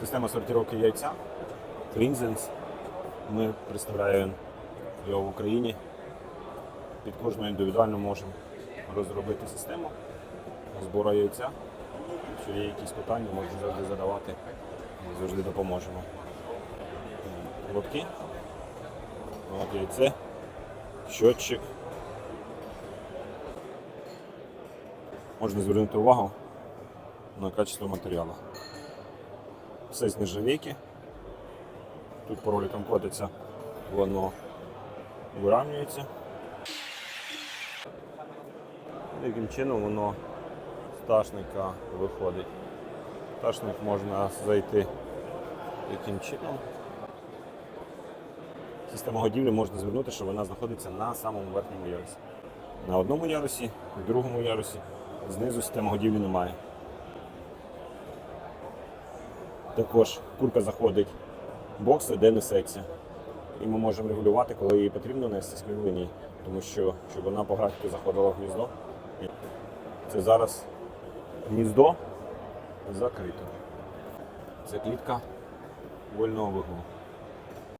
Система сортировки яйця Twinsense. Ми представляємо його в Україні. Під кожну індивідуально можемо розробити систему збору яйця. Якщо є якісь питання, можна завжди задавати. Ми завжди допоможемо. Лотки. От яйце, щотчик. Можна звернути увагу на качество матеріалу. Все з нержавійки. Тут по роликам котиться, воно вирівнюється. Таким чином воно з ташника виходить. Ташник можна зайти таким чином. Система годівлі можна звернути, що вона знаходиться на самому верхньому ярусі. На одному ярусі, в другому ярусі. Знизу системи годівлі немає. Також курка заходить в бокси, де несеться. І ми можемо регулювати, коли їй потрібно нести з лінії. Тому що щоб вона по графіку заходила в гніздо. Це зараз гніздо закрито. Це клітка вольного вигулу.